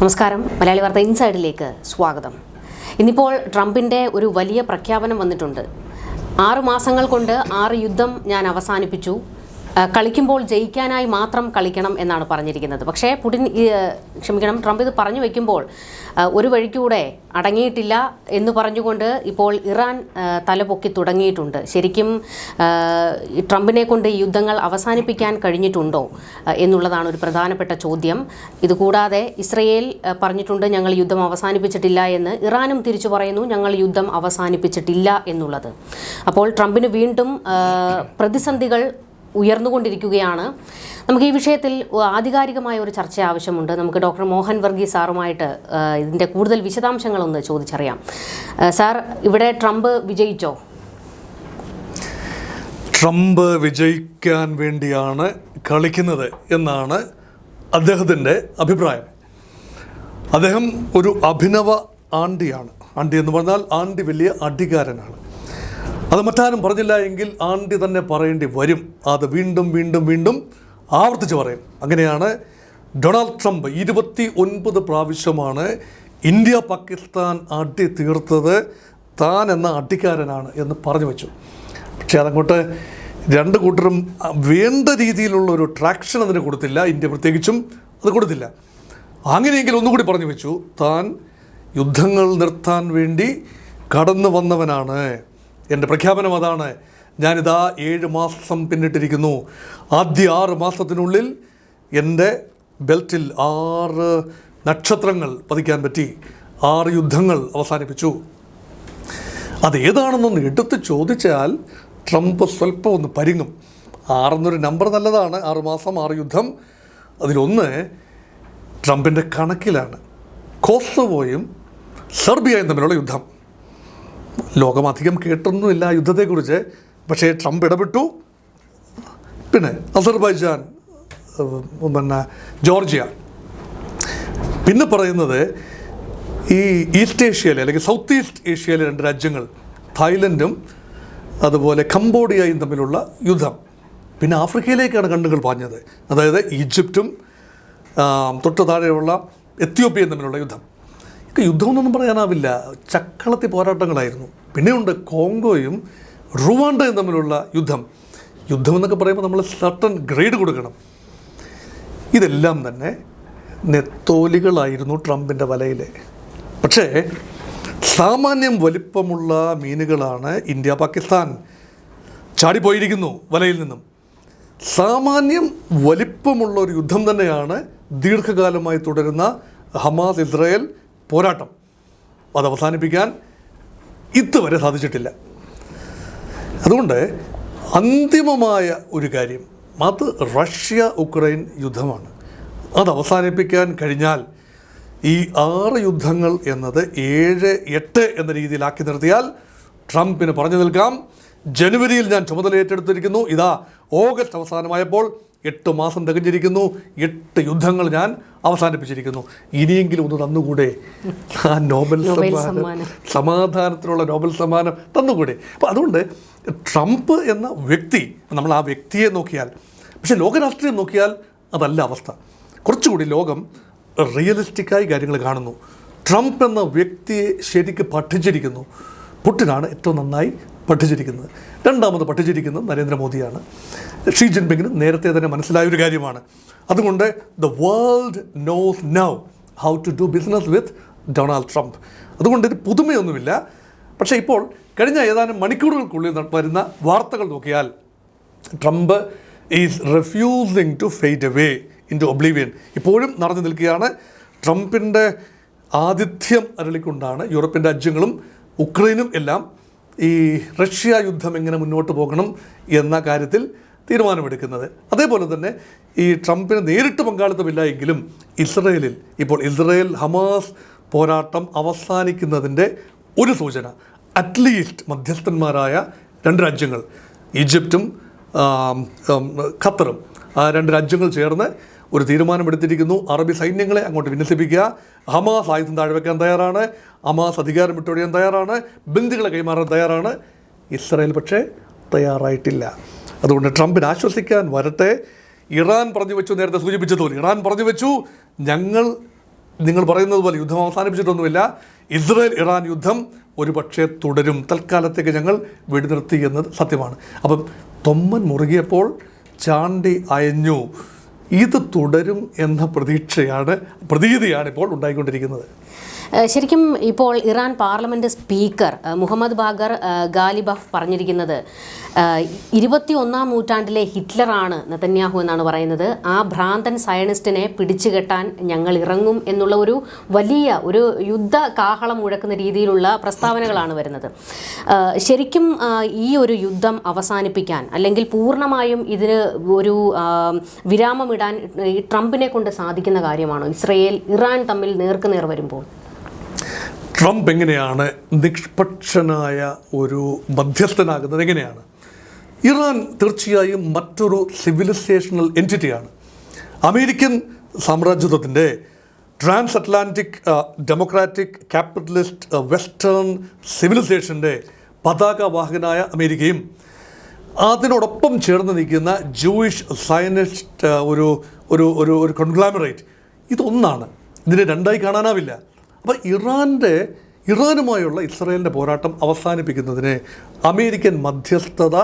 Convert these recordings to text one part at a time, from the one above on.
നമസ്കാരം. മലയാളി വാർത്ത ഇൻസൈഡിലേക്ക് സ്വാഗതം. ഇന്നിപ്പോൾ ട്രംപിന്റെ ഒരു വലിയ പ്രഖ്യാപനം വന്നിട്ടുണ്ട്. ആറു മാസങ്ങൾ കൊണ്ട് ആറ് യുദ്ധം ഞാൻ അവസാനിപ്പിച്ചു. കളിക്കുമ്പോൾ ജയിക്കാനായി മാത്രം കളിക്കണം എന്നാണ് പറഞ്ഞിരിക്കുന്നത്. പക്ഷേ പുടിൻ ക്ഷമിക്കണം ട്രംപ് ഇത് പറഞ്ഞു വെക്കുമ്പോൾ ഒരു വഴിക്കൂടെ അടങ്ങിയിട്ടില്ല എന്ന് പറഞ്ഞുകൊണ്ട് ഇപ്പോൾ ഇറാൻ തലപൊക്കി തുടങ്ങിയിട്ടുണ്ട്. ശരിക്കും ട്രംപിനെ കൊണ്ട് യുദ്ധങ്ങൾ അവസാനിപ്പിക്കാൻ കഴിഞ്ഞിട്ടുണ്ടോ എന്നുള്ളതാണ് ഒരു പ്രധാനപ്പെട്ട ചോദ്യം. ഇതുകൂടാതെ ഇസ്രയേൽ പറഞ്ഞിട്ടുണ്ട് ഞങ്ങൾ യുദ്ധം അവസാനിപ്പിച്ചിട്ടില്ല എന്ന്. ഇറാനും തിരിച്ചു പറയുന്നു ഞങ്ങൾ യുദ്ധം അവസാനിപ്പിച്ചിട്ടില്ല എന്നുള്ളത്. അപ്പോൾ ട്രംപിന് വീണ്ടും പ്രതിസന്ധികൾ ഉയർന്നുകൊണ്ടിരിക്കുകയാണ്. നമുക്ക് ഈ വിഷയത്തിൽ ആധികാരികമായ ഒരു ചർച്ച ആവശ്യമുണ്ട്. നമുക്ക് ഡോക്ടർ മോഹൻ വർഗീസ് സാറുമായിട്ട് ഇതിന്റെ കൂടുതൽ വിശദാംശങ്ങളൊന്ന് ചോദിച്ചറിയാം. സാർ ഇവിടെ ട്രംപ് വിജയിച്ചോ? ട്രംപ് വിജയിക്കാൻ വേണ്ടിയാണ് കളിക്കുന്നത് എന്നാണ് അദ്ദേഹത്തിന്റെ അഭിപ്രായം. അദ്ദേഹം ഒരു അഭിനവ ആണ്ടിയാണ്. ആണ്ടി എന്ന് പറഞ്ഞാൽ ആണ്ടി വലിയ അടികാരനാണ് അത് മറ്റാരും പറഞ്ഞില്ല എങ്കിൽ ആണ്ടി തന്നെ പറയേണ്ടി വരും. അത് വീണ്ടും വീണ്ടും വീണ്ടും ആവർത്തിച്ച് പറയും. അങ്ങനെയാണ് ഡൊണാൾഡ് ട്രംപ് ഇരുപത്തി ഒൻപത് പ്രാവശ്യമാണ് ഇന്ത്യ പാകിസ്ഥാൻ അടി തീർത്തത്. താൻ എന്ന അടിക്കാരനാണ് എന്ന് പറഞ്ഞു വെച്ചു. പക്ഷേ അതങ്ങോട്ട് രണ്ട് കൂട്ടരും വേണ്ട രീതിയിലുള്ള ഒരു ട്രാക്ഷൻ അതിന് കൊടുത്തില്ല. ഇന്ത്യ പ്രത്യേകിച്ചും അത് കൊടുത്തില്ല. അങ്ങനെയെങ്കിൽ ഒന്നുകൂടി പറഞ്ഞു വെച്ചു. താൻ യുദ്ധങ്ങൾ നിർത്താൻ വേണ്ടി കടന്നു വന്നവനാണ്. എന്റെ പ്രഖ്യാപനം അതാണ്. ഞാനിതാ ഏഴ് മാസം പിന്നിട്ടിരിക്കുന്നു. ആദ്യ ആറ് മാസത്തിനുള്ളിൽ എന്റെ ബെൽറ്റിൽ ആറ് നക്ഷത്രങ്ങൾ പതിക്കാൻ പറ്റി. ആറ് യുദ്ധങ്ങൾ അവസാനിപ്പിച്ചു. അത് അതേതാണെന്നൊന്ന് എടുത്ത് ചോദിച്ചാൽ ട്രംപ് സ്വല്പം ഒന്ന് പരിങ്ങും. ആറെന്നൊരു നമ്പർ നല്ലതാണ്. ആറ് മാസം ആറ് യുദ്ധം. അതിലൊന്ന് ട്രംപിന്റെ കണക്കിലാണ്. കോസവോയും സെർബിയയും തമ്മിലുള്ള യുദ്ധം. ലോകം അധികം കേട്ടൊന്നുമില്ല യുദ്ധത്തെക്കുറിച്ച്. പക്ഷേ ട്രംപ് ഇടപെട്ടു. പിന്നെ അസർബൈജാൻ പിന്നെ ജോർജിയ. പിന്നെ പറയുന്നത് ഈ ഈസ്റ്റ് ഏഷ്യയിലെ അല്ലെങ്കിൽ സൗത്ത് ഈസ്റ്റ് ഏഷ്യയിലെ രണ്ട് രാജ്യങ്ങൾ തായ്ലൻഡും അതുപോലെ കംബോഡിയയും തമ്മിലുള്ള യുദ്ധം. പിന്നെ ആഫ്രിക്കയിലേക്കാണ് കണ്ണുകൾ പാഞ്ഞത്. അതായത് ഈജിപ്തും തൊട്ട് താഴെയുള്ള എത്യോപ്യയും തമ്മിലുള്ള യുദ്ധം. ഇതൊക്കെ യുദ്ധമൊന്നും പറയാനാവില്ല. ചക്കളത്തി പോരാട്ടങ്ങളായിരുന്നു. പിന്നെയുണ്ട് കോങ്കോയും റുവാണ്ടയും തമ്മിലുള്ള യുദ്ധം. യുദ്ധം എന്നൊക്കെ പറയുമ്പോൾ നമ്മൾ സർട്ടൺ ഗ്രേഡ് കൊടുക്കണം. ഇതെല്ലാം തന്നെ നെത്തോലികളായിരുന്നു ട്രംപിന്റെ വലയിൽ പക്ഷേ സാമാന്യം വലിപ്പമുള്ള മീനുകളാണ് ഇന്ത്യ പാകിസ്ഥാൻ ചാടിപ്പോയിരിക്കുന്നു വലയിൽ നിന്നും. സാമാന്യം വലിപ്പമുള്ള ഒരു യുദ്ധം തന്നെയാണ് ദീർഘകാലമായി തുടരുന്ന ഹമാസ് ഇസ്രായേൽ പോരാട്ടം. അത് അവസാനിപ്പിക്കാൻ ഇതുവരെ സാധിച്ചിട്ടില്ല. അതുകൊണ്ട് അന്തിമമായ ഒരു കാര്യം അത് റഷ്യ ഉക്രൈൻ യുദ്ധമാണ്. അത് അവസാനിപ്പിക്കാൻ കഴിഞ്ഞാൽ ഈ ആറ് യുദ്ധങ്ങൾ എന്നത് ഏഴ് എട്ട് എന്ന രീതിയിലാക്കി നിർത്തിയാൽ ട്രംപിന് പറഞ്ഞു നിൽക്കാം. ജനുവരിയിൽ ഞാൻ ചുമതല ഏറ്റെടുത്തിരിക്കുന്നു. ഇതാ ഓഗസ്റ്റ് അവസാനമായപ്പോൾ എട്ട് മാസം തികഞ്ഞിരിക്കുന്നു എട്ട് യുദ്ധങ്ങൾ ഞാൻ അവസാനിപ്പിച്ചിരിക്കുന്നു. ഇനിയെങ്കിലും ഒന്ന് തന്നുകൂടെ? ആ നോബൽ സമ്മാനം. സമാധാനത്തിനുള്ള നോബൽ സമ്മാനം തന്നുകൂടെ? അപ്പോൾ അതുകൊണ്ട് ട്രംപ് എന്ന വ്യക്തി നമ്മൾ ആ വ്യക്തിയെ നോക്കിയാൽ പക്ഷേ ലോകരാഷ്ട്രീയം നോക്കിയാൽ അതല്ല അവസ്ഥ. കുറച്ചുകൂടി ലോകം റിയലിസ്റ്റിക്കായി കാര്യങ്ങൾ കാണുന്നു. ട്രംപ് എന്ന വ്യക്തിയെ ശരിക്ക് പഠിച്ചിരിക്കുന്നു. പുട്ടിനാണ് ഏറ്റവും നന്നായി പഠിച്ചിരിക്കുന്നത്. രണ്ടാമത് പഠിച്ചിരിക്കുന്നത് നരേന്ദ്രമോദിയാണ്. ഷീ ജിൻപിങ്ങിന് നേരത്തെ തന്നെ മനസ്സിലായ ഒരു കാര്യമാണ്. അതുകൊണ്ട് the world knows now how to do business with Donald Trump അതുകൊണ്ട് ഇത് പുതുമയൊന്നുമില്ല. പക്ഷേ ഇപ്പോൾ കഴിഞ്ഞ ഏതാനും മണിക്കൂറുകൾക്കുള്ളിൽ വരുന്ന വാർത്തകൾ നോക്കിയാൽ Trump is refusing to fade away into oblivion ഇപ്പോഴും നടന്നു നിൽക്കുകയാണ്. ട്രംപിന്റെ ആതിഥ്യം അരളിക്കൊണ്ടാണ് യൂറോപ്യൻ രാജ്യങ്ങളും ഉക്രൈനും എല്ലാം ഈ റഷ്യ യുദ്ധം എങ്ങനെ മുന്നോട്ട് പോകണം എന്ന കാര്യത്തിൽ തീരുമാനമെടുക്കുന്നത്. അതേപോലെ തന്നെ ഈ ട്രംപിന് നേരിട്ട് പങ്കാളിത്തമില്ല എങ്കിലും ഇസ്രയേലിൽ ഇപ്പോൾ ഇസ്രയേൽ ഹമാസ് പോരാട്ടം അവസാനിക്കുന്നതിന്റെ ഒരു സൂചന. അറ്റ്ലീസ്റ്റ് മധ്യസ്ഥന്മാരായ രണ്ട് രാജ്യങ്ങൾ ഈജിപ്തും ഖത്തറും രണ്ട് രാജ്യങ്ങൾ ചേർന്ന് ഒരു തീരുമാനമെടുത്തിരിക്കുന്നു. അറബി സൈന്യങ്ങളെ അങ്ങോട്ട് വിന്യസിപ്പിക്കുക. ഹമാസ് ആയുധം താഴ്വെക്കാൻ തയ്യാറാണ്. ഹമാസ് അധികാരം വിട്ടൊഴിയാൻ തയ്യാറാണ്. ബന്ദികളെ കൈമാറാൻ തയ്യാറാണ്. ഇസ്രായേൽ പക്ഷേ തയ്യാറായിട്ടില്ല. അതുകൊണ്ട് ട്രംപിന് ആശ്വസിക്കാൻ വരട്ടെ. ഇറാൻ പറഞ്ഞു വെച്ചു നേരത്തെ സൂചിപ്പിച്ചതുപോലെ ഇറാൻ പറഞ്ഞു വെച്ചു ഞങ്ങൾ നിങ്ങൾ പറയുന്നത് പോലെ യുദ്ധം അവസാനിപ്പിച്ചിട്ടൊന്നുമില്ല. ഇസ്രയേൽ ഇറാൻ യുദ്ധം ഒരു പക്ഷേ തുടരും. തൽക്കാലത്തേക്ക് ഞങ്ങൾ വെടിനിർത്തി എന്നത് സത്യമാണ്. അപ്പം തൊമ്മൻ മുറുകിയപ്പോൾ ചാണ്ടി അയഞ്ഞു. ഇത് തുടരും എന്ന പ്രതീക്ഷയാണ് പ്രതീതിയാണ് ഇപ്പോൾ ഉണ്ടായിക്കൊണ്ടിരിക്കുന്നത്. ശരിക്കും ഇപ്പോൾ Iran parliament speaker Mohammad Bagher Ghalibaf പറഞ്ഞിരിക്കുന്നത് ഇരുപത്തി ഒന്നാം നൂറ്റാണ്ടിലെ ഹിറ്റ്ലറാണ് നെതന്യാഹു എന്നാണ് പറയുന്നത്. ആ ഭ്രാന്തൻ സയനിസ്റ്റിനെ പിടിച്ചുകെട്ടാൻ ഞങ്ങൾ ഇറങ്ങും എന്നുള്ള ഒരു വലിയ ഒരു യുദ്ധ കാഹളം മുഴക്കുന്ന രീതിയിലുള്ള പ്രസ്താവനകളാണ് വരുന്നത്. ശരിക്കും ഈ ഒരു യുദ്ധം അവസാനിപ്പിക്കാൻ അല്ലെങ്കിൽ പൂർണമായും ഇതിന് ഒരു വിരാമമിടാൻ ഈ ട്രംപിനെ കൊണ്ട് സാധിക്കുന്ന കാര്യമാണോ? ഇസ്രയേൽ ഇറാൻ തമ്മിൽ നേർക്കുനേർ വരുമ്പോൾ. ട്രംപ് എങ്ങനെയാണ് നിഷ്പക്ഷനായ ഒരു മധ്യസ്ഥനാകുന്നത് എങ്ങനെയാണ്? ഇറാൻ തീർച്ചയായും മറ്റൊരു സിവിലൈസേഷണൽ എന്റിറ്റിയാണ്. അമേരിക്കൻ സാമ്രാജ്യത്വത്തിന്റെ transatlantic democratic capitalist western സിവിലൈസേഷന്റെ പതാകവാഹകനായ അമേരിക്കയും അതിനോടൊപ്പം ചേർന്ന് നിൽക്കുന്ന ജൂയിഷ് സയനിസ്റ്റ് ഒരു ഒരു ഒരു ഒരു കൺഗ്ലാമറേറ്റ്. ഇതൊന്നാണ്. ഇതിനെ രണ്ടായി കാണാനാവില്ല. അപ്പോൾ ഇറാന്റെ ഇറാനുമായുള്ള ഇസ്രയേലിന്റെ പോരാട്ടം അവസാനിപ്പിക്കുന്നതിന് അമേരിക്കൻ മധ്യസ്ഥത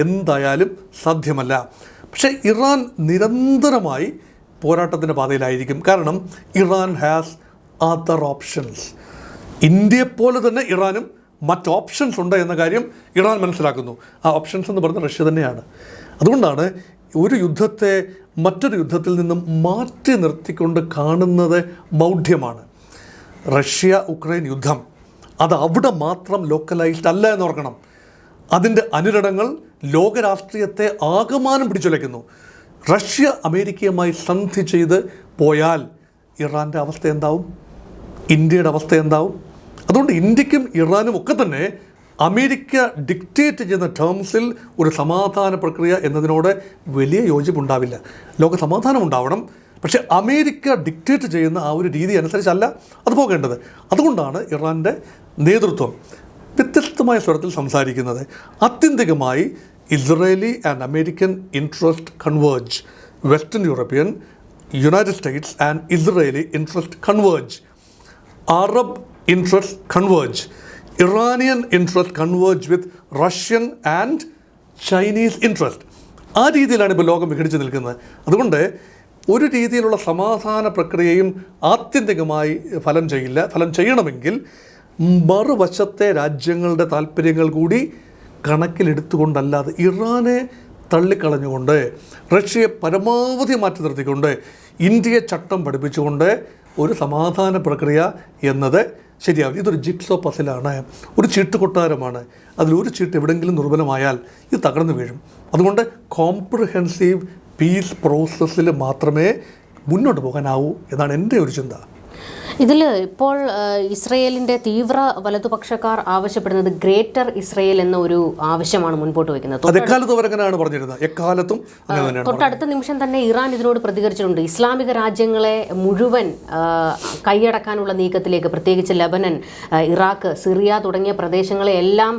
എന്തായാലും സാധ്യമല്ല. പക്ഷേ ഇറാൻ നിരന്തരമായി പോരാട്ടത്തിന്റെ പാതയിലായിരിക്കും. കാരണം ഇറാൻ ഹാസ് അതർ ഓപ്ഷൻസ് ഇന്ത്യയെപ്പോലെ തന്നെ ഇറാനും മറ്റ് ഓപ്ഷൻസ് ഉണ്ട് എന്ന കാര്യം ഇറാൻ മനസ്സിലാക്കുന്നു. ആ ഓപ്ഷൻസ് എന്ന് പറഞ്ഞ റഷ്യ തന്നെയാണ്. അതുകൊണ്ടാണ് ഒരു യുദ്ധത്തെ മറ്റൊരു യുദ്ധത്തിൽ നിന്നും മാറ്റി നിർത്തിക്കൊണ്ട് കാണുന്നത് മൗഢ്യമാണ്. റഷ്യ ഉക്രൈൻ യുദ്ധം. അത് അവിടെ മാത്രം ലോക്കലൈസ്ഡ് അല്ല എന്ന് ഓർക്കണം. അതിന്റെ അനുരണങ്ങൾ ലോകരാഷ്ട്രീയത്തെ ആകമാനം പിടിച്ചുലയ്ക്കുന്നു. റഷ്യ അമേരിക്കയുമായി സന്ധി ചെയ്ത് പോയാൽ ഇറാന്റെ അവസ്ഥ എന്താവും? ഇന്ത്യയുടെ അവസ്ഥ എന്താവും? അതുകൊണ്ട് ഇന്ത്യക്കും ഇറാനും ഒക്കെ തന്നെ അമേരിക്ക ഡിക്റ്റേറ്റ് ചെയ്യുന്ന ടേംസിൽ ഒരു സമാധാന പ്രക്രിയ എന്നതിനോട് വലിയ യോജിപ്പുണ്ടാവില്ല. ലോക സമാധാനം ഉണ്ടാവണം. പക്ഷേ അമേരിക്ക ഡിക്റ്റേറ്റ് ചെയ്യുന്ന ആ ഒരു രീതി അനുസരിച്ചല്ല അത് പോകേണ്ടത്. അതുകൊണ്ടാണ് ഇറാന്റെ നേതൃത്വം വ്യത്യസ്തമായ സ്വരത്തിൽ സംസാരിക്കുന്നത്. ആത്യന്തികമായി Israeli and American interest converge western European United States and Israeli interest converge Arab interest converge Iranian interest converge with Russian and Chinese interest ആ രീതിയിലാണ് ഇപ്പോൾ ലോകം വിഘടിച്ച് നിൽക്കുന്നത്. അതുകൊണ്ട് ഒരു രീതിയിലുള്ള സമാധാന പ്രക്രിയയും ആത്യന്തികമായി ഫലം ചെയ്യില്ല ഫലം ചെയ്യണമെങ്കിൽ മറുവശത്തെ രാജ്യങ്ങളുടെ താല്പര്യങ്ങൾ കൂടി കണക്കിലെടുത്തുകൊണ്ടല്ലാതെ ഇറാനെ തള്ളിക്കളഞ്ഞുകൊണ്ട് റഷ്യയെ പരമാവധി മാറ്റി നിർത്തിക്കൊണ്ട് ഇന്ത്യയെ ചട്ടം പഠിപ്പിച്ചുകൊണ്ട് ഒരു സമാധാന പ്രക്രിയ എന്നത് ശരിയാവും ഇതൊരു ജിപ്സോ പസിലാണ് ഒരു ചീട്ട് കൊട്ടാരമാണ് അതിലൊരു ചീട്ട് എവിടെയെങ്കിലും ദുർബലമായാൽ ഇത് തകർന്നു വീഴും. അതുകൊണ്ട് കോംപ്രിഹെൻസീവ് പീസ് പ്രോസസ്സിൽ മാത്രമേ മുന്നോട്ട് പോകാനാവൂ എന്നാണ് എന്റെ ഒരു ചിന്ത. ഇതിൽ ഇപ്പോൾ ഇസ്രയേലിന്റെ തീവ്ര വലതുപക്ഷക്കാർ ആവശ്യപ്പെടുന്നത് ഗ്രേറ്റർ ഇസ്രയേൽ എന്ന ഒരു ആവശ്യമാണ് മുൻപോട്ട് വയ്ക്കുന്നത്. എക്കാലത്തും പറഞ്ഞിരുന്നത്. എക്കാലത്തും തൊട്ടടുത്ത നിമിഷം തന്നെ ഇറാൻ ഇതിനോട് പ്രതികരിച്ചിട്ടുണ്ട്. ഇസ്ലാമിക രാജ്യങ്ങളെ മുഴുവൻ കൈയടക്കാനുള്ള നീക്കത്തിലേക്ക് പ്രത്യേകിച്ച് ലബനൻ ഇറാഖ് സിറിയ തുടങ്ങിയ പ്രദേശങ്ങളെ എല്ലാം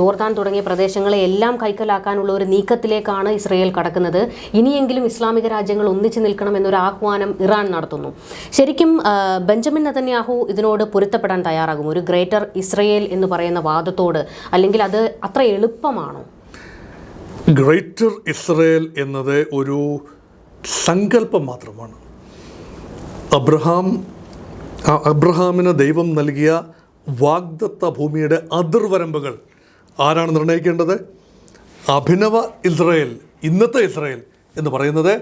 ജോർദാൻ തുടങ്ങിയ പ്രദേശങ്ങളെ എല്ലാം കൈക്കലാക്കാനുള്ള ഒരു നീക്കത്തിലേക്കാണ് ഇസ്രയേൽ കടക്കുന്നത്. ഇനിയെങ്കിലും ഇസ്ലാമിക രാജ്യങ്ങൾ ഒന്നിച്ചു നിൽക്കണം എന്നൊരു ആഹ്വാനം ഇറാൻ നടത്തുന്നു. ശരിക്കും ബെഞ്ചമിൻ നെതന്യാഹു ഇതിനോട് പൊരുത്തപ്പെടാൻ തയ്യാറാകും. ഒരു ഗ്രേറ്റർ ഇസ്രയേൽ എന്ന് പറയുന്ന വാദത്തോട് അല്ലെങ്കിൽ അത് അത്ര എളുപ്പമാണോ? ഗ്രേറ്റർ ഇസ്രയേൽ എന്നത് ഒരു സങ്കല്പം മാത്രമാണ്. അബ്രഹാം അബ്രഹാമിന് ദൈവം നൽകിയ വാഗ്ദത്ത ഭൂമിയുടെ അതിർവരമ്പുകൾ ആരാണ് നിർണയിക്കേണ്ടത്? അഭിനവ ഇസ്രയേൽ ഇന്നത്തെ ഇസ്രയേൽ എന്ന് പറയുന്നത്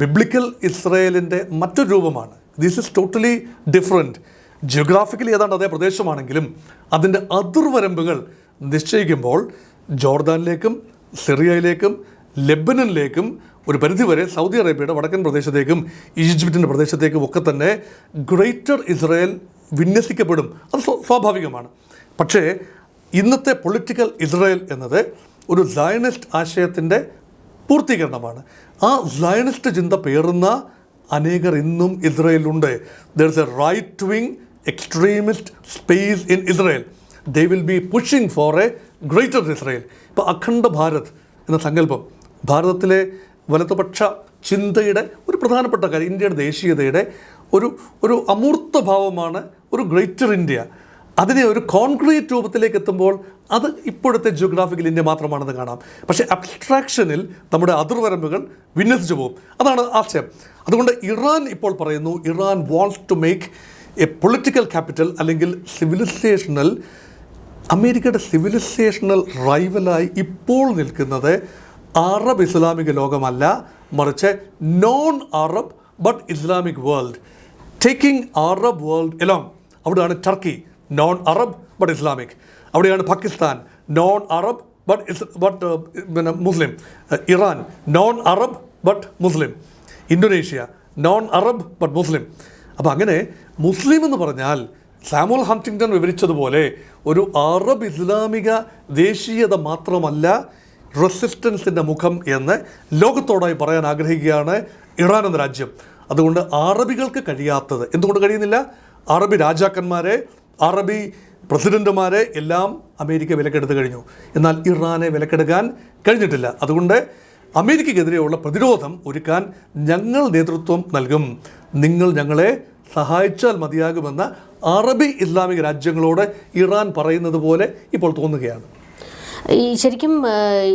ബിബ്ലിക്കൽ ഇസ്രയേലിന്റെ മറ്റൊരു രൂപമാണ്. This is totally different geographically ഏതാണ്ട് അതേ പ്രദേശമാണെങ്കിലും അതിന്റെ അതിർവരമ്പുകൾ നിശ്ചയിക്കുമ്പോൾ ജോർദാനിലേക്കും സിറിയയിലേക്കും ലെബനനിലേക്കും ഒരു പരിധിവരെ സൗദി അറേബ്യയുടെ വടക്കൻ പ്രദേശത്തേക്കും ഈജിപ്തിന്റെ പ്രദേശത്തേക്കും ഒക്കെ തന്നെ ഗ്രേറ്റർ ഇസ്രയേൽ വിന്യസിക്കപ്പെടും. അത് സ്വ- സ്വാഭാവികമാണ്. പക്ഷേ ഇന്നത്തെ പൊളിറ്റിക്കൽ ഇസ്രയേൽ എന്നത് ഒരു സയനിസ്റ്റ് ആശയത്തിന്റെ പൂർത്തീകരണമാണ്. ആ സയനിസ്റ്റ് ചിന്ത പേറുന്ന അനേകർ ഇന്നും ഇസ്രയേലുണ്ട് there is a right wing extremist space in Israel they will be pushing for a greater Israel ഇപ്പോൾ അഖണ്ഡ ഭാരത് എന്ന സങ്കല്പം ഭാരതത്തിലെ വലതുപക്ഷ ചിന്തയുടെ ഒരു പ്രധാനപ്പെട്ട കാര്യം ഇന്ത്യയുടെ ദേശീയതയുടെ ഒരു ഒരു അമൂർത്ത ഭാവമാണ് ഒരു ഗ്രേറ്റർ ഇന്ത്യ. അതിനെ ഒരു കോൺക്രീറ്റ് രൂപത്തിലേക്ക് എത്തുമ്പോൾ അത് ഇപ്പോഴത്തെ ജിയോഗ്രാഫിക്കൽ ഇന്ത്യ മാത്രമാണെന്ന് കാണാം. പക്ഷേ അബ്സ്ട്രാക്ഷനിൽ നമ്മുടെ അതിർവരമ്പുകൾ വിന്യസിച്ചു പോകും. അതാണ് ആശയം. അതുകൊണ്ട് ഇറാൻ ഇപ്പോൾ പറയുന്നു Iran wants to make a political capital അല്ലെങ്കിൽ സിവിലൈസേഷണൽ അമേരിക്കയുടെ സിവിലൈസേഷണൽ റൈവലായി ഇപ്പോൾ നിൽക്കുന്നത് അറബ് ഇസ്ലാമിക ലോകമല്ല മറിച്ച് non Arab but Islamic world taking Arab world along അവിടെയാണ് Turkey non Arab but Islamic അവിടെയാണ് Pakistan non Arab but is but പിന്നെ Muslim Iran non Arab but Muslim Indonesia non Arab but Muslim അപ്പോൾ അങ്ങനെ മുസ്ലിം എന്ന് പറഞ്ഞാൽ സാമുൽ ഹംറ്റിങ്ടൺ വിവരിച്ചതുപോലെ ഒരു Arab ഇസ്ലാമിക ദേശീയത മാത്രമല്ല റെസിസ്റ്റൻസിന്റെ മുഖം എന്ന് ലോകത്തോടായി പറയാൻ ആഗ്രഹിക്കുകയാണ് ഇറാൻ എന്ന രാജ്യം. അതുകൊണ്ട് അറബികൾക്ക് കഴിയാത്തത്. എന്തുകൊണ്ട് കഴിയുന്നില്ല? അറബി രാജാക്കന്മാരെ അറബി പ്രസിഡന്റുമാരെ എല്ലാം അമേരിക്ക വിലക്കെടുത്ത് കഴിഞ്ഞു. എന്നാൽ ഇറാനെ വിലക്കെടുക്കാൻ കഴിഞ്ഞിട്ടില്ല. അതുകൊണ്ട് അമേരിക്കയ്ക്കെതിരെയുള്ള പ്രതിരോധം ഒരുക്കാൻ ഞങ്ങൾ നേതൃത്വം നൽകും. നിങ്ങൾ ഞങ്ങളെ സഹായിച്ചാൽ മതിയാകുമെന്ന് അറബി ഇസ്ലാമിക രാജ്യങ്ങളോട് ഇറാൻ പറയുന്നത് പോലെ ഇപ്പോൾ തോന്നുകയാണ്. ഈ ശരിക്കും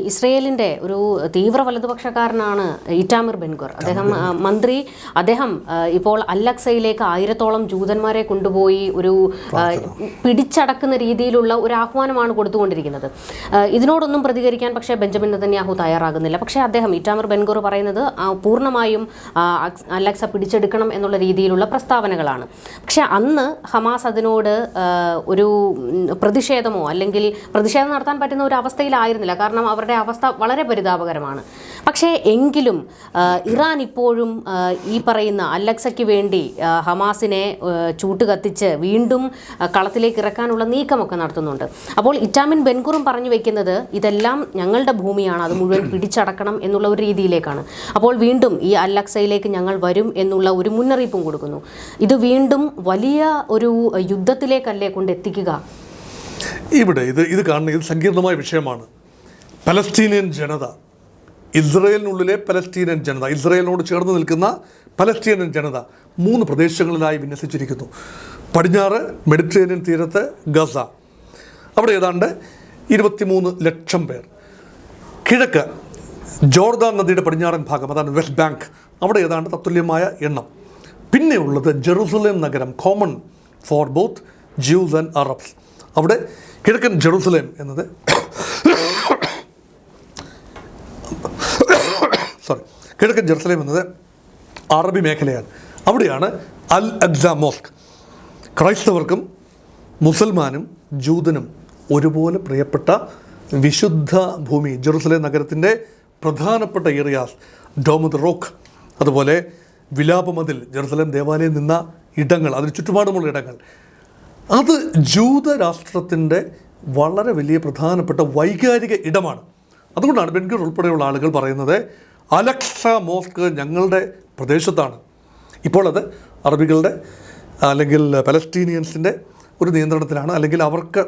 ഇസ്രയേലിന്റെ ഒരു തീവ്ര വലതുപക്ഷക്കാരനാണ് ഇറ്റാമിർ ബെൻഗുർ. അദ്ദേഹം മന്ത്രി അദ്ദേഹം ഇപ്പോൾ അല്ലക്സയിലേക്ക് ആയിരത്തോളം ജൂതന്മാരെ കൊണ്ടുപോയി ഒരു പിടിച്ചടക്കുന്ന രീതിയിലുള്ള ഒരു ആഹ്വാനമാണ് കൊടുത്തുകൊണ്ടിരിക്കുന്നത്. ഇതിനോടൊന്നും പ്രതികരിക്കാൻ പക്ഷേ ബെഞ്ചമിൻ നെതന്യാഹു തയ്യാറാകുന്നില്ല. പക്ഷേ അദ്ദേഹം ഇറ്റാമിർ ബെൻഗുർ പറയുന്നത് പൂർണമായും അല്ലക്സ അലക്സ പിടിച്ചെടുക്കണം എന്നുള്ള രീതിയിലുള്ള പ്രസ്താവനകളാണ്. പക്ഷേ അന്ന് ഹമാസ് അതിനോട് ഒരു പ്രതിഷേധമോ അല്ലെങ്കിൽ പ്രതിഷേധം നടത്താൻ പറ്റുന്ന ഒരു അവസ്ഥയിലായിരുന്നില്ല. കാരണം അവരുടെ അവസ്ഥ വളരെ പരിതാപകരമാണ്. പക്ഷേ എങ്കിലും ഇറാൻ ഇപ്പോഴും ഈ പറയുന്ന അലക്സയ്ക്ക് വേണ്ടി ഹമാസിനെ ചൂട്ട് കത്തിച്ച് വീണ്ടും കളത്തിലേക്ക് ഇറക്കാനുള്ള നീക്കമൊക്കെ നടത്തുന്നുണ്ട്. അപ്പോൾ ഇറ്റാമിൻ ബെൻകുറും പറഞ്ഞു വെക്കുന്നത് ഇതെല്ലാം ഞങ്ങളുടെ ഭൂമിയാണ്. അത് മുഴുവൻ പിടിച്ചടക്കണം എന്നുള്ള ഒരു രീതിയിലേക്കാണ്. അപ്പോൾ വീണ്ടും ഈ അല്ലക്സയിലേക്ക് ഞങ്ങൾ വരും എന്നുള്ള ഒരു മുന്നറിയിപ്പും കൊടുക്കുന്നു. ഇത് വീണ്ടും വലിയ ഒരു യുദ്ധത്തിലേക്കല്ലേ കൊണ്ടെത്തിക്കുക ഇവിടെ ഇത് ഇത് കാണുന്ന ഇത് സങ്കീർണമായ വിഷയമാണ്. പലസ്തീനിയൻ ജനത ഇസ്രയേലിനുള്ളിലെ പലസ്തീനിയൻ ജനത ഇസ്രയേലിനോട് ചേർന്ന് നിൽക്കുന്ന പലസ്തീനിയൻ ജനത മൂന്ന് പ്രദേശങ്ങളിലായി വിന്യസിച്ചിരിക്കുന്നു. പടിഞ്ഞാറ് മെഡിറ്ററേനിയൻ തീരത്ത് ഗസ. അവിടെ ഏതാണ്ട് ഇരുപത്തിമൂന്ന് ലക്ഷം പേർ. കിഴക്ക് ജോർദാൻ നദിയുടെ പടിഞ്ഞാറൻ ഭാഗം അതാണ് വെസ്റ്റ് ബാങ്ക്. അവിടെ ഏതാണ്ട് തത്തുല്യമായ എണ്ണം. പിന്നെ ഉള്ളത് ജെറുസലേം നഗരം common for both Jews and Arabs അവിടെ കിഴക്കൻ ജെറുസലേം എന്നത് സോറി കിഴക്കൻ ജെറുസലേം എന്നത് അറബി മേഖലയാണ്. അവിടെയാണ് അൽ അബ്സ മോസ്ക്. ക്രൈസ്തവർക്കും മുസൽമാനും ജൂതനും ഒരുപോലെ പ്രിയപ്പെട്ട വിശുദ്ധ ഭൂമി ജെറുസലേം നഗരത്തിന്റെ പ്രധാനപ്പെട്ട ഏറിയാസ് ഡോമത് റോക്ക് അതുപോലെ വിലാപമതിൽ ജെറുസലേം ദേവാലയം നിന്ന ഇടങ്ങൾ അതിന് ചുറ്റുപാടുമുള്ള ഇടങ്ങൾ. അത് ജൂതരാഷ്ട്രത്തിന്റെ വളരെ വലിയ പ്രധാനപ്പെട്ട വൈകാരിക ഇടമാണ്. അതുകൊണ്ടാണ് ബെൻഗൂർ ഉൾപ്പെടെയുള്ള ആളുകൾ പറയുന്നത് അലക്ഷ മോസ്ക് ഞങ്ങളുടെ പ്രദേശത്താണ്. ഇപ്പോൾ അത് അറബികളുടെ അല്ലെങ്കിൽ പലസ്റ്റീനിയൻസിന്റെ ഒരു നിയന്ത്രണത്തിലാണ് അല്ലെങ്കിൽ അവർക്ക്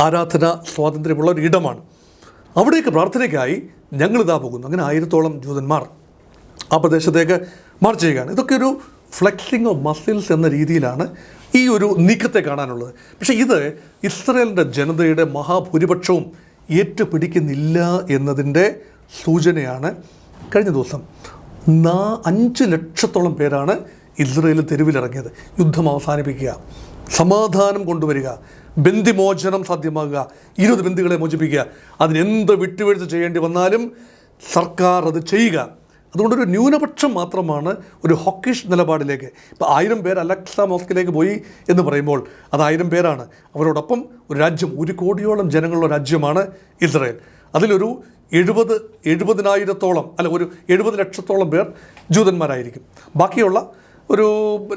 ആരാധന സ്വാതന്ത്ര്യമുള്ള ഒരു ഇടമാണ്. അവിടേക്ക് പ്രാർത്ഥനയ്ക്കായി ഞങ്ങളിതാ പോകുന്നു. അങ്ങനെ ആയിരത്തോളം ജൂതന്മാർ ആ പ്രദേശത്തേക്ക് മാർച്ച് ചെയ്യുകയാണ്. ഇതൊക്കെ ഒരു ഫ്ലെക്സിങ് ഓഫ് മസിൽസ് എന്ന രീതിയിലാണ് ഈ ഒരു നീക്കത്തെ കാണാനുള്ളത്. പക്ഷേ ഇത് ഇസ്രയേലിന്റെ ജനതയുടെ മഹാഭൂരിപക്ഷവും ഏറ്റുപിടിക്കുന്നില്ല എന്നതിന്റെ സൂചനയാണ് കഴിഞ്ഞ ദിവസം. നാ അഞ്ച് ലക്ഷത്തോളം പേരാണ് ഇസ്രയേൽ തെരുവിലിറങ്ങിയത്. യുദ്ധം അവസാനിപ്പിക്കുക സമാധാനം കൊണ്ടുവരിക ബന്ധിമോചനം സാധ്യമാകുക ഇരുപത് ബന്ദികളെ മോചിപ്പിക്കുക അതിനെന്ത് വിട്ടുവീഴ്ച ചെയ്യേണ്ടി വന്നാലും സർക്കാർ അത് ചെയ്യുക. അതുകൊണ്ടൊരു ന്യൂനപക്ഷം മാത്രമാണ് ഒരു ഹൊക്കിഷ് നിലപാടിലേക്ക്. ഇപ്പോൾ ആയിരം പേർ അലക്സ മോസ്കിലേക്ക് പോയി എന്ന് പറയുമ്പോൾ അത് ആയിരം പേരാണ്. അവരോടൊപ്പം ഒരു രാജ്യം ഒരു കോടിയോളം ജനങ്ങളുള്ള രാജ്യമാണ് ഇസ്രയേൽ. അതിലൊരു എഴുപത് എഴുപതിനായിരത്തോളം അല്ല ഒരു എഴുപത് ലക്ഷത്തോളം പേർ ജൂതന്മാരായിരിക്കും. ബാക്കിയുള്ള ഒരു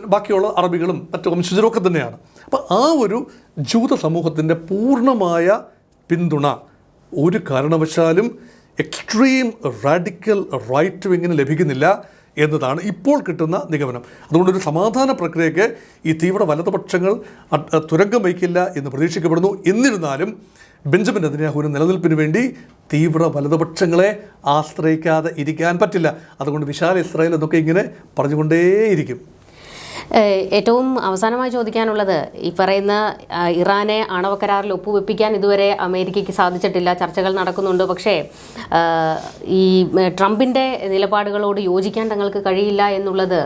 ബാക്കിയുള്ള അറബികളും മറ്റു വംശജരും ഒക്കെ തന്നെയാണ്. അപ്പോൾ ആ ഒരു ജൂത സമൂഹത്തിന്റെ പൂർണമായ പിന്തുണ ഒരു കാരണവശാലും എക്സ്ട്രീം റാഡിക്കൽ റൈറ്റ് വിങ്ങിന് ലഭിക്കുന്നില്ല എന്നതാണ് ഇപ്പോൾ കിട്ടുന്ന നിഗമനം. അതുകൊണ്ടൊരു സമാധാന പ്രക്രിയയ്ക്ക് ഈ തീവ്ര വലതുപക്ഷങ്ങൾ തുരങ്കം വയ്ക്കില്ല എന്ന് പ്രതീക്ഷിക്കപ്പെടുന്നു. എന്നിരുന്നാലും ബെഞ്ചമിൻ നെതന്യാഹുവിന് നിലനിൽപ്പിന് വേണ്ടി തീവ്ര വലതുപക്ഷങ്ങളെ ആശ്രയിക്കാതെ ഇരിക്കാൻ പറ്റില്ല. അതുകൊണ്ട് വിശാല ഇസ്രായേൽ എന്നൊക്കെ ഇങ്ങനെ പറഞ്ഞുകൊണ്ടേയിരിക്കും. ഏറ്റവും അവസാനമായി ചോദിക്കാനുള്ളത് ഈ പറയുന്ന ഇറാനെ ആണവ കരാറിൽ ഒപ്പുവെപ്പിക്കാൻ ഇതുവരെ അമേരിക്കയ്ക്ക് സാധിച്ചിട്ടില്ല ചർച്ചകൾ നടക്കുന്നുണ്ട്. പക്ഷേ ഈ ട്രംപിന്റെ നിലപാടുകളോട് യോജിക്കാൻ തങ്ങൾക്ക് കഴിയില്ല എന്നുള്ളത്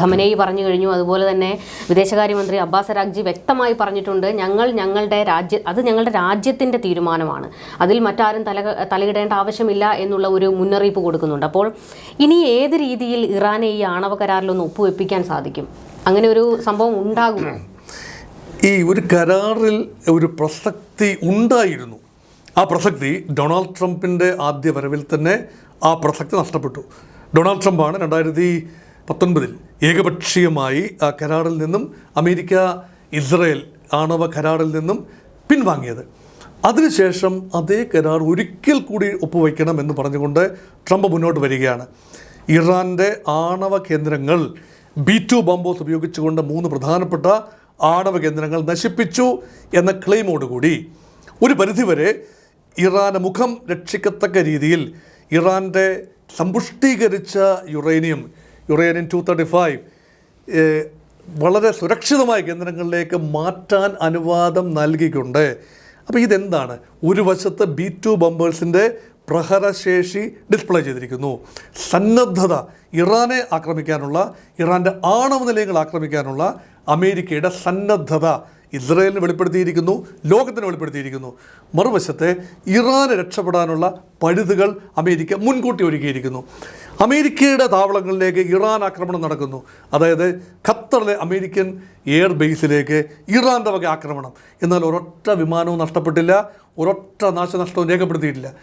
ഖമനേയി പറഞ്ഞു കഴിഞ്ഞു. അതുപോലെ തന്നെ വിദേശകാര്യമന്ത്രി അബ്ബാസ് അരാഗ്ജി വ്യക്തമായി പറഞ്ഞിട്ടുണ്ട് ഞങ്ങൾ ഞങ്ങളുടെ രാജ്യ അത് ഞങ്ങളുടെ രാജ്യത്തിന്റെ തീരുമാനമാണ്. അതിൽ മറ്റാരും തല തലയിടേണ്ട ആവശ്യമില്ല എന്നുള്ള ഒരു മുന്നറിയിപ്പ് കൊടുക്കുന്നുണ്ട്. അപ്പോൾ ഇനി ഏത് രീതിയിൽ ഇറാനെ ഈ ആണവ കരാറിലൊന്ന് ഒപ്പുവെപ്പിക്കാൻ സാധിക്കും? അങ്ങനെ ഒരു സംഭവം ഉണ്ടാകും. ഈ ഒരു കരാറിൽ ഒരു പ്രസക്തി ഉണ്ടായിരുന്നു. ആ പ്രസക്തി ഡൊണാൾഡ് ട്രംപിന്റെ ആദ്യ വരവിൽ തന്നെ ആ പ്രസക്തി നഷ്ടപ്പെട്ടു. ഡൊണാൾഡ് ട്രംപാണ് രണ്ടായിരത്തി പത്തൊൻപതിൽ ഏകപക്ഷീയമായി ആ കരാറിൽ നിന്നും അമേരിക്ക ഇസ്രയേൽ ആണവ കരാറിൽ നിന്നും പിൻവാങ്ങിയത്. അതിനുശേഷം അതേ കരാർ ഒരിക്കൽ കൂടി ഒപ്പുവയ്ക്കണം എന്ന് പറഞ്ഞുകൊണ്ട് ട്രംപ് മുന്നോട്ട് വരികയാണ്. ഇറാന്റെ ആണവ കേന്ദ്രങ്ങൾ ബി ടു ബോംബോസ് ഉപയോഗിച്ചുകൊണ്ട് മൂന്ന് പ്രധാനപ്പെട്ട ആണവ കേന്ദ്രങ്ങൾ നശിപ്പിച്ചു എന്ന ക്ലെയിമോടുകൂടി. ഒരു പരിധിവരെ ഇറാന് മുഖം രക്ഷിക്കത്തക്ക രീതിയിൽ ഇറാന്റെ സമ്പുഷ്ടീകരിച്ച uranium uranium to thirty five വളരെ സുരക്ഷിതമായ കേന്ദ്രങ്ങളിലേക്ക് മാറ്റാൻ അനുവാദം നൽകിക്കൊണ്ട്. അപ്പോൾ ഇതെന്താണ്? ഒരു വശത്ത് ബി ടു ബമ്പേഴ്സിന്റെ പ്രഹരശേഷി ഡിസ്പ്ലേ ചെയ്തിരിക്കുന്നു. സന്നദ്ധത ഇറാനെ ആക്രമിക്കാനുള്ള ഇറാന്റെ ആണവ നിലയങ്ങൾ ആക്രമിക്കാനുള്ള അമേരിക്കയുടെ സന്നദ്ധത ഇസ്രയേലിന് വെളിപ്പെടുത്തിയിരിക്കുന്നു ലോകത്തിന് വെളിപ്പെടുത്തിയിരിക്കുന്നു. മറുവശത്തെ ഇറാന് രക്ഷപ്പെടാനുള്ള പഴുതുകൾ അമേരിക്ക മുൻകൂട്ടി ഒരുക്കിയിരിക്കുന്നു. അമേരിക്കയുടെ താവളങ്ങളിലേക്ക് ഇറാൻ ആക്രമണം നടക്കുന്നു. അതായത് ഖത്തറിലെ അമേരിക്കൻ എയർ ബേസിലേക്ക് ഇറാന്റെ വക ആക്രമണം. എന്നാൽ ഒരൊറ്റ വിമാനവും നഷ്ടപ്പെട്ടില്ല ഒരൊറ്റ നാശനഷ്ടവും രേഖപ്പെടുത്തിയിട്ടില്ല.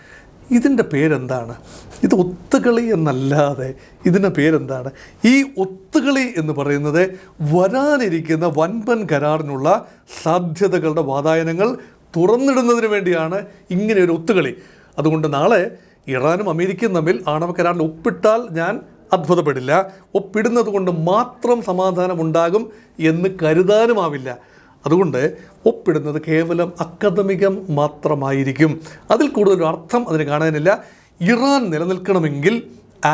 ഇതിന്റെ പേരെന്താണ്? ഇത് ഒത്തുകളി എന്നല്ലാതെ ഇതിന്റെ പേരെന്താണ്? ഈ ഒത്തുകളി എന്ന് പറയുന്നത് വരാനിരിക്കുന്ന വൻപൻ കരാറിനുള്ള സാധ്യതകളുടെ വാതായനങ്ങൾ തുറന്നിടുന്നതിന് വേണ്ടിയാണ് ഇങ്ങനെ ഒരു ഒത്തുകളി. അതുകൊണ്ട് നാളെ ഇറാനും അമേരിക്കയും തമ്മിൽ ആണവ കരാറിൽ ഒപ്പിട്ടാൽ ഞാൻ അത്ഭുതപ്പെടില്ല. ഒപ്പിടുന്നത് കൊണ്ട് മാത്രം സമാധാനമുണ്ടാകും എന്ന് കരുതാനുമാവില്ല. അതുകൊണ്ട് ഒപ്പിടുന്നത് കേവലം അക്കാദമികം മാത്രമായിരിക്കും. അതിൽ കൂടുതൽ അർത്ഥം അതിന് കാണാനില്ല. ഇറാൻ നിലനിൽക്കണമെങ്കിൽ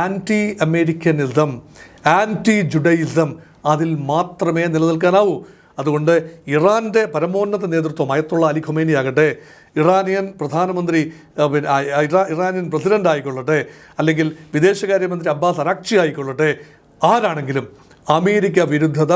ആന്റി അമേരിക്കനിസം ആന്റി ജുഡൈസം അതിൽ മാത്രമേ നിലനിൽക്കാനാവൂ. അതുകൊണ്ട് ഇറാന്റെ പരമോന്നത നേതൃത്വം അയത്തുള്ള അലി ഖൊമേനി ആകട്ടെ ഇറാനിയൻ പ്രധാനമന്ത്രി ഇറാനിയൻ പ്രസിഡന്റ് ആയിക്കൊള്ളട്ടെ അല്ലെങ്കിൽ വിദേശകാര്യമന്ത്രി അബ്ബാസ് അറാക്ചി ആയിക്കൊള്ളട്ടെ ആരാണെങ്കിലും അമേരിക്ക വിരുദ്ധത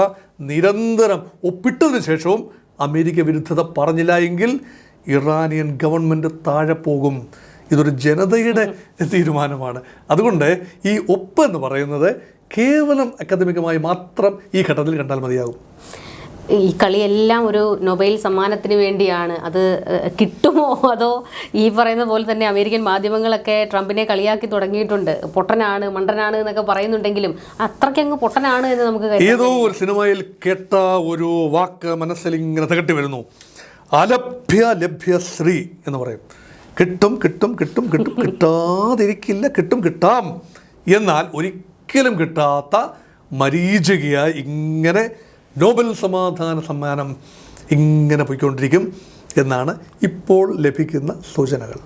നിരന്തരം ഒപ്പിട്ടതിന് ശേഷവും അമേരിക്ക വിരുദ്ധത പറഞ്ഞില്ല എങ്കിൽ ഇറാനിയൻ ഗവൺമെന്റ് താഴെ പോകും. ഇതൊരു ജനതയുടെ തീരുമാനമാണ്. അതുകൊണ്ട് ഈ ഒപ്പ് എന്ന് പറയുന്നത് കേവലം അക്കാദമികമായി മാത്രം ഈ ഘട്ടത്തിൽ കണ്ടാൽ മതിയാകും. ഈ കളിയെല്ലാം ഒരു നൊബൈൽ സമ്മാനത്തിന് വേണ്ടിയാണ്. അത് കിട്ടുമോ അതോ ഈ പറയുന്ന പോലെ തന്നെ അമേരിക്കൻ മാധ്യമങ്ങളൊക്കെ ട്രംപിനെ കളിയാക്കി തുടങ്ങിയിട്ടുണ്ട്. പൊട്ടനാണ് മണ്ടനാണ് എന്നൊക്കെ പറയുന്നുണ്ടെങ്കിലും അത്രയ്ക്കങ്ങ് പൊട്ടനാണ് എന്ന് നമുക്ക്. ഏതോ ഒരു സിനിമയിൽ കേട്ട ഒരു വാക്ക് മനസ്സിൽ ഇങ്ങനെ തകട്ടി വരുന്നു. അലഭ്യ ലഭ്യ ശ്രീ എന്ന് പറയും. കിട്ടും കിട്ടും കിട്ടും കിട്ടും കിട്ടാതിരിക്കില്ല കിട്ടും കിട്ടാം. എന്നാൽ ഒരിക്കലും കിട്ടാത്ത മരീചികയായി ഇങ്ങനെ നോബൽ സമാധാന സമ്മാനം ഇങ്ങനെ പോയിക്കൊണ്ടിരിക്കും എന്നാണ് ഇപ്പോൾ ലഭിക്കുന്ന സൂചനകൾ.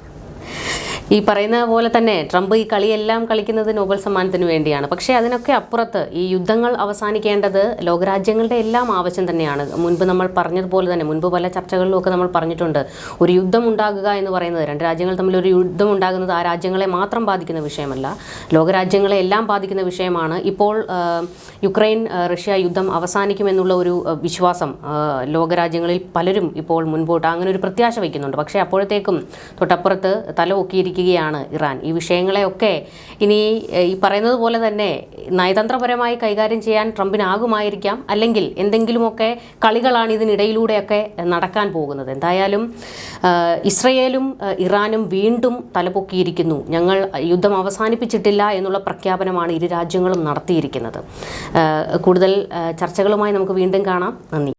ഈ പറയുന്ന പോലെ തന്നെ ട്രംപ് ഈ കളിയെല്ലാം കളിക്കുന്നത് നോബൽ സമ്മാനത്തിന് വേണ്ടിയാണ്. പക്ഷേ അതിനൊക്കെ അപ്പുറത്ത് ഈ യുദ്ധങ്ങൾ അവസാനിക്കേണ്ടത് ലോകരാജ്യങ്ങളുടെ എല്ലാം ആവശ്യം തന്നെയാണ്. മുൻപ് നമ്മൾ പറഞ്ഞതുപോലെ തന്നെ മുൻപ് പല ചർച്ചകളിലുമൊക്കെ നമ്മൾ പറഞ്ഞിട്ടുണ്ട് ഒരു യുദ്ധം ഉണ്ടാകുക എന്ന് പറയുന്നത് രണ്ട് രാജ്യങ്ങൾ തമ്മിൽ ഒരു യുദ്ധം ഉണ്ടാകുന്നത് ആ രാജ്യങ്ങളെ മാത്രം ബാധിക്കുന്ന വിഷയമല്ല ലോകരാജ്യങ്ങളെ എല്ലാം ബാധിക്കുന്ന വിഷയമാണ്. ഇപ്പോൾ യുക്രൈൻ റഷ്യ യുദ്ധം അവസാനിക്കുമെന്നുള്ള ഒരു വിശ്വാസം ലോകരാജ്യങ്ങളിൽ പലരും ഇപ്പോൾ മുൻപോട്ട് അങ്ങനെ ഒരു പ്രത്യാശ വയ്ക്കുന്നുണ്ട്. പക്ഷേ അപ്പോഴത്തേക്കും തൊട്ടപ്പുറത്ത് തല ഒക്കിയിരിക്കുകയാണ് ഇറാൻ. ഈ വിഷയങ്ങളെയൊക്കെ ഇനി ഈ പറയുന്നത് പോലെ തന്നെ നയതന്ത്രപരമായി കൈകാര്യം ചെയ്യാൻ ട്രംപിനാകുമായിരിക്കാം. അല്ലെങ്കിൽ എന്തെങ്കിലുമൊക്കെ കളികളാണ് ഇതിനിടയിലൂടെയൊക്കെ നടക്കാൻ പോകുന്നത്. എന്തായാലും ഇസ്രയേലും ഇറാനും വീണ്ടും തലപൊക്കിയിരിക്കുന്നു. ഞങ്ങൾ യുദ്ധം അവസാനിപ്പിച്ചിട്ടില്ല എന്നുള്ള പ്രഖ്യാപനമാണ് ഇരു രാജ്യങ്ങളും നടത്തിയിരിക്കുന്നത്. കൂടുതൽ ചർച്ചകളുമായി നമുക്ക് വീണ്ടും കാണാം. നന്ദി.